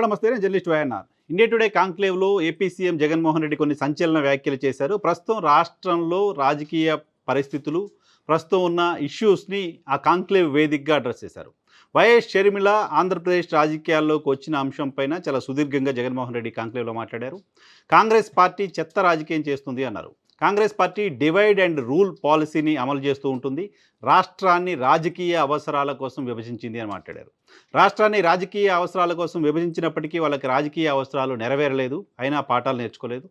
Hello నమస్తే నేను journalist Y N R India today కాంక్లేవ్లో A P C M Jaganmohan Reddy కొన్ని సంచలన వ్యాఖ్యలు చేశారు. ప్రస్తుతం రాష్ట్రంలో రాజకీయ పరిస్థితులు ప్రస్తుతం ఉన్న ఇష్యూస్ని ఆ కాంక్లేవ్ వేదికగా అడ్రస్ చేశారు. వైఎస్ షర్మిల ఆంధ్రప్రదేశ్ రాజకీయాల్లోకి వచ్చిన అంశంపైన చాలా సుదీర్ఘంగా జగన్మోహన్ రెడ్డి కాంక్లేవ్లో మాట్లాడారు. కాంగ్రెస్ పార్టీ చెత్త రాజకీయం చేస్తుంది అన్నారు. Congress party divide and rule పాలసీని అమలు చేస్తూ ఉంటుంది. రాష్ట్రాన్ని రాజకీయ అవసరాల కోసం విభజించింది అని మాట్లాడారు. రాష్ట్రాన్ని రాజకీయ అవసరాల కోసం విభజించినప్పటికీ వాళ్ళకి రాజకీయ అవసరాలు నెరవేరలేదు. అయినా పాఠాలు నేర్చుకోలేదు.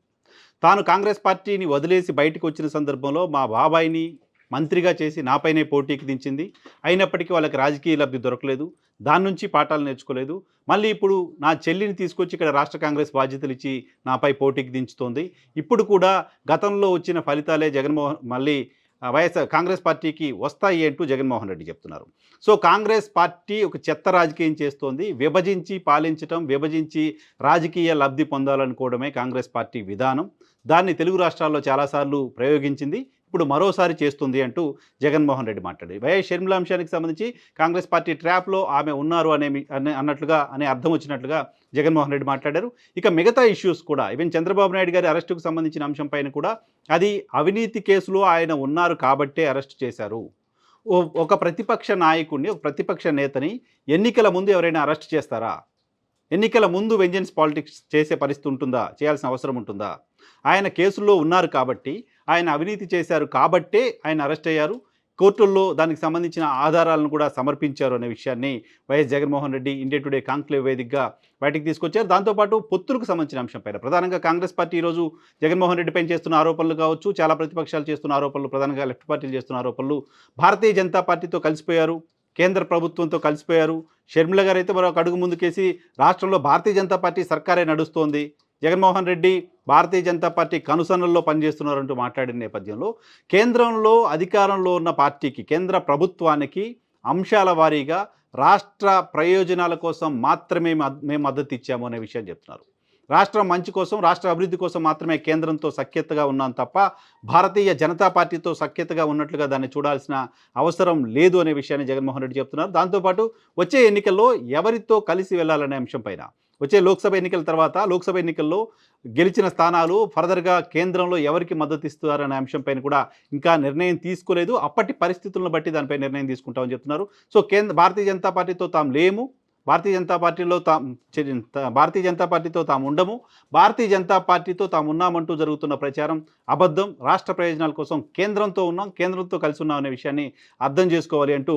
తాను కాంగ్రెస్ పార్టీని వదిలేసి బయటకు వచ్చిన సందర్భంలో మా బాబాయిని మంత్రిగా చేసి నాపైనే పోటీకి దించింది. అయినప్పటికీ వాళ్ళకి రాజకీయ లబ్ధి దొరకలేదు. దాని నుంచి పాఠాలు నేర్చుకోలేదు. మళ్ళీ ఇప్పుడు నా చెల్లిని తీసుకొచ్చి ఇక్కడ రాష్ట్ర కాంగ్రెస్ బాధ్యతలు ఇచ్చి నాపై పోటీకి దించుతోంది. ఇప్పుడు కూడా గతంలో వచ్చిన ఫలితాలే జగన్మోహన్ మళ్ళీ వైఎస్ఆర్ కాంగ్రెస్ పార్టీకి వస్తాయి అంటూ జగన్మోహన్ రెడ్డి చెప్తున్నారు. సో కాంగ్రెస్ పార్టీ ఒక చెత్త రాజకీయం చేస్తోంది. విభజించి పాలించటం విభజించి రాజకీయ లబ్ధి పొందాలనుకోవడమే కాంగ్రెస్ పార్టీ విధానం. దాన్ని తెలుగు రాష్ట్రాల్లో చాలాసార్లు ప్రయోగించింది. ఇప్పుడు మరోసారి చేస్తుంది అంటూ జగన్మోహన్ రెడ్డి మాట్లాడారు. వైఎస్ షర్మిల అంశానికి సంబంధించి కాంగ్రెస్ పార్టీ ట్రాప్లో ఆమె ఉన్నారు అనే అన్నట్లుగా అనే అర్థం వచ్చినట్లుగా జగన్మోహన్ రెడ్డి మాట్లాడారు. ఇక మిగతా ఇష్యూస్ కూడా ఈవెన్ చంద్రబాబు నాయుడు గారి అరెస్టుకు సంబంధించిన అంశం పైన కూడా అది అవినీతి కేసులో ఆయన ఉన్నారు కాబట్టే అరెస్ట్ చేశారు. ఓ- ఒక ప్రతిపక్ష నాయకుడిని ఒక ప్రతిపక్ష నేతని ఎన్నికల ముందు ఎవరైనా అరెస్ట్ చేస్తారా? ఎన్నికల ముందు వెంజన్స్ పాలిటిక్స్ చేసే పరిస్థితి ఉంటుందా? చేయాల్సిన అవసరం ఉంటుందా? ఆయన కేసుల్లో ఉన్నారు కాబట్టి ఆయన అవినీతి చేశారు కాబట్టే ఆయన అరెస్ట్ అయ్యారు. కోర్టుల్లో దానికి సంబంధించిన ఆధారాలను కూడా సమర్పించారు అనే విషయాన్ని YS Jaganmohan Reddy India Today conclave వేదికగా బయటికి తీసుకొచ్చారు. దాంతోపాటు పొత్తులకు సంబంధించిన అంశంపైన ప్రధానంగా కాంగ్రెస్ పార్టీ ఈరోజు జగన్మోహన్ రెడ్డిపై చేస్తున్న ఆరోపణలు కావచ్చు చాలా ప్రతిపక్షాలు చేస్తున్న ఆరోపణలు ప్రధానంగా లెఫ్ట్ పార్టీలు చేస్తున్న ఆరోపణలు భారతీయ జనతా పార్టీతో కలిసిపోయారు కేంద్ర ప్రభుత్వంతో కలిసిపోయారు. షర్మిల గారు అయితే మరొక అడుగు ముందుకేసి రాష్ట్రంలో భారతీయ జనతా పార్టీ సర్కారే నడుస్తోంది. జగన్మోహన్ రెడ్డి భారతీయ జనతా పార్టీ కనుసనల్లో పనిచేస్తున్నారంటూ మాట్లాడిన నేపథ్యంలో కేంద్రంలో అధికారంలో ఉన్న పార్టీకి కేంద్ర ప్రభుత్వానికి అంశాల వారీగా రాష్ట్ర ప్రయోజనాల కోసం మాత్రమే మద్- మేము మద్దతు ఇచ్చాము అనే విషయం చెప్తున్నారు. రాష్ట్రం మంచి కోసం రాష్ట్ర అభివృద్ధి కోసం మాత్రమే కేంద్రంతో సఖ్యతగా ఉన్నాం తప్ప భారతీయ జనతా పార్టీతో సఖ్యతగా ఉన్నట్లుగా దాన్ని చూడాల్సిన అవసరం లేదు అనే విషయాన్ని జగన్మోహన్ రెడ్డి చెప్తున్నారు. దాంతోపాటు వచ్చే ఎన్నికల్లో ఎవరితో కలిసి వెళ్ళాలనే అంశం పైన. వచ్చే లోక్సభ ఎన్నికల తర్వాత లోక్సభ ఎన్నికల్లో గెలిచిన స్థానాలు ఫర్దర్గా కేంద్రంలో ఎవరికి మద్దతు ఇస్తారనే అంశంపైన కూడా ఇంకా నిర్ణయం తీసుకోలేదు. అప్పటి పరిస్థితులను బట్టి దానిపై నిర్ణయం తీసుకుంటామని చెప్తున్నారు. సో కేంద్ర భారతీయ జనతా పార్టీతో తాము లేము. భారతీయ జనతా పార్టీలో తాము త- భారతీయ జనతా పార్టీతో తాము ఉండము. భారతీయ జనతా పార్టీతో తాము ఉన్నామంటూ జరుగుతున్న ప్రచారం అబద్ధం. రాష్ట్ర ప్రయోజనాల కోసం కేంద్రంతో ఉన్నాం కేంద్రంతో కలిసి ఉన్నాం అనే విషయాన్ని అర్థం చేసుకోవాలి అంటూ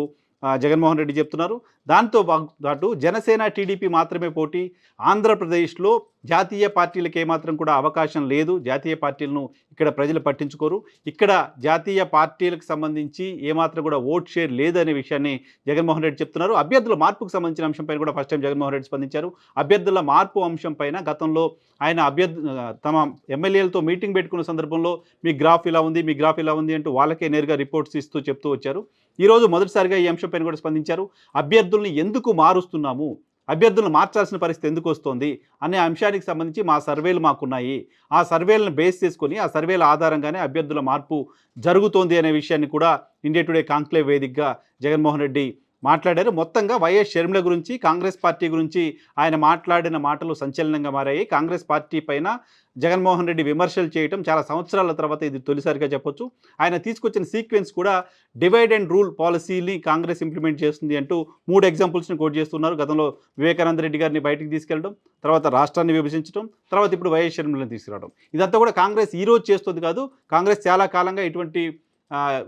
జగన్మోహన్ రెడ్డి చెప్తున్నారు. దాంతో పాటు జనసేన టీడీపీ మాత్రమే పోటీ. ఆంధ్రప్రదేశ్లో జాతీయ పార్టీలకు ఏమాత్రం కూడా అవకాశం లేదు. జాతీయ పార్టీలను ఇక్కడ ప్రజలు పట్టించుకోరు. ఇక్కడ జాతీయ పార్టీలకు సంబంధించి ఏమాత్రం కూడా ఓట్ షేర్ లేదనే విషయాన్ని జగన్మోహన్ రెడ్డి చెప్తున్నారు. అభ్యర్థుల మార్పుకు సంబంధించిన అంశంపైన కూడా ఫస్ట్ టైం జగన్మోహన్ రెడ్డి స్పందించారు. అభ్యర్థుల మార్పు అంశం పైన గతంలో ఆయన అభ్యర్థి తమ ఎమ్మెల్యేలతో మీటింగ్ పెట్టుకున్న సందర్భంలో మీ గ్రాఫ్ ఇలా ఉంది మీ గ్రాఫ్ ఇలా ఉంది అంటూ వాళ్ళకే నేరుగా రిపోర్ట్స్ ఇస్తూ చెప్తూ వచ్చారు. ఈరోజు మొదటిసారిగా ఈ అంశంపైన కూడా స్పందించారు. అభ్యర్థి అభ్యర్థుల్ని ఎందుకు మారుస్తున్నాము? అభ్యర్థులను మార్చాల్సిన పరిస్థితి ఎందుకు వస్తుంది? అనే అంశానికి సంబంధించి మా సర్వేలు మాకున్నాయి. ఆ సర్వేలను బేస్ చేసుకొని ఆ సర్వేల ఆధారంగానే అభ్యర్థుల మార్పు జరుగుతోంది అనే విషయాన్ని కూడా ఇండియా టుడే కాంక్లేవ్ వేదికగా జగన్మోహన్ రెడ్డి మాట్లాడారు. మొత్తంగా వైఎస్ షర్మిల గురించి కాంగ్రెస్ పార్టీ గురించి ఆయన మాట్లాడిన మాటలు సంచలనంగా మారాయి. కాంగ్రెస్ పార్టీ పైన జగన్మోహన్ రెడ్డి విమర్శలు చేయటం చాలా సంవత్సరాల తర్వాత ఇది తొలిసారిగా చెప్పొచ్చు. ఆయన తీసుకొచ్చిన సీక్వెన్స్ కూడా డివైడ్ అండ్ రూల్ పాలసీని కాంగ్రెస్ ఇంప్లిమెంట్ చేస్తుంది అంటూ మూడు ఎగ్జాంపుల్స్ని కోట్ చేస్తున్నారు. గతంలో వివేకానంద రెడ్డి గారిని బయటికి తీసుకెళ్ళడం తర్వాత రాష్ట్రాన్ని విభజించడం తర్వాత ఇప్పుడు వైఎస్ షర్మిలను తీసుకురావడం. ఇదంతా కూడా కాంగ్రెస్ ఈరోజు చేస్తుంది కాదు. కాంగ్రెస్ చాలా కాలంగా ఇటువంటి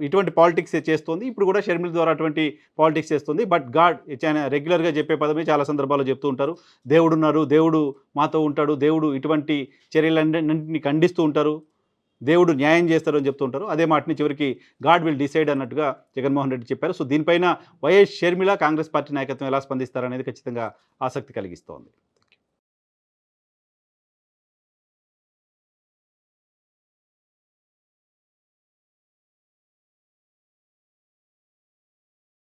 ఇటువంటి పాలిటిక్స్ చేస్తుంది. ఇప్పుడు కూడా షర్మిల ద్వారా అటువంటి పాలిటిక్స్ చేస్తుంది. బట్ గాడ్ రెగ్యులర్గా చెప్పే పదమే చాలా సందర్భాల్లో చెప్తూ ఉంటారు. దేవుడు ఉన్నారు దేవుడు మాతో ఉంటాడు దేవుడు ఇటువంటి చర్యలన్నింటిని ఖండిస్తూ ఉంటారు. దేవుడు న్యాయం చేస్తారు అని చెప్తూ ఉంటారు. అదే మాటని చివరికి గాడ్ విల్ డిసైడ్ అన్నట్టుగా జగన్మోహన్ రెడ్డి చెప్పారు. సో దీనిపైన వైఎస్ షర్మిల కాంగ్రెస్ పార్టీ నాయకత్వం ఎలా స్పందిస్తారనేది ఖచ్చితంగా ఆసక్తి కలిగిస్తోంది.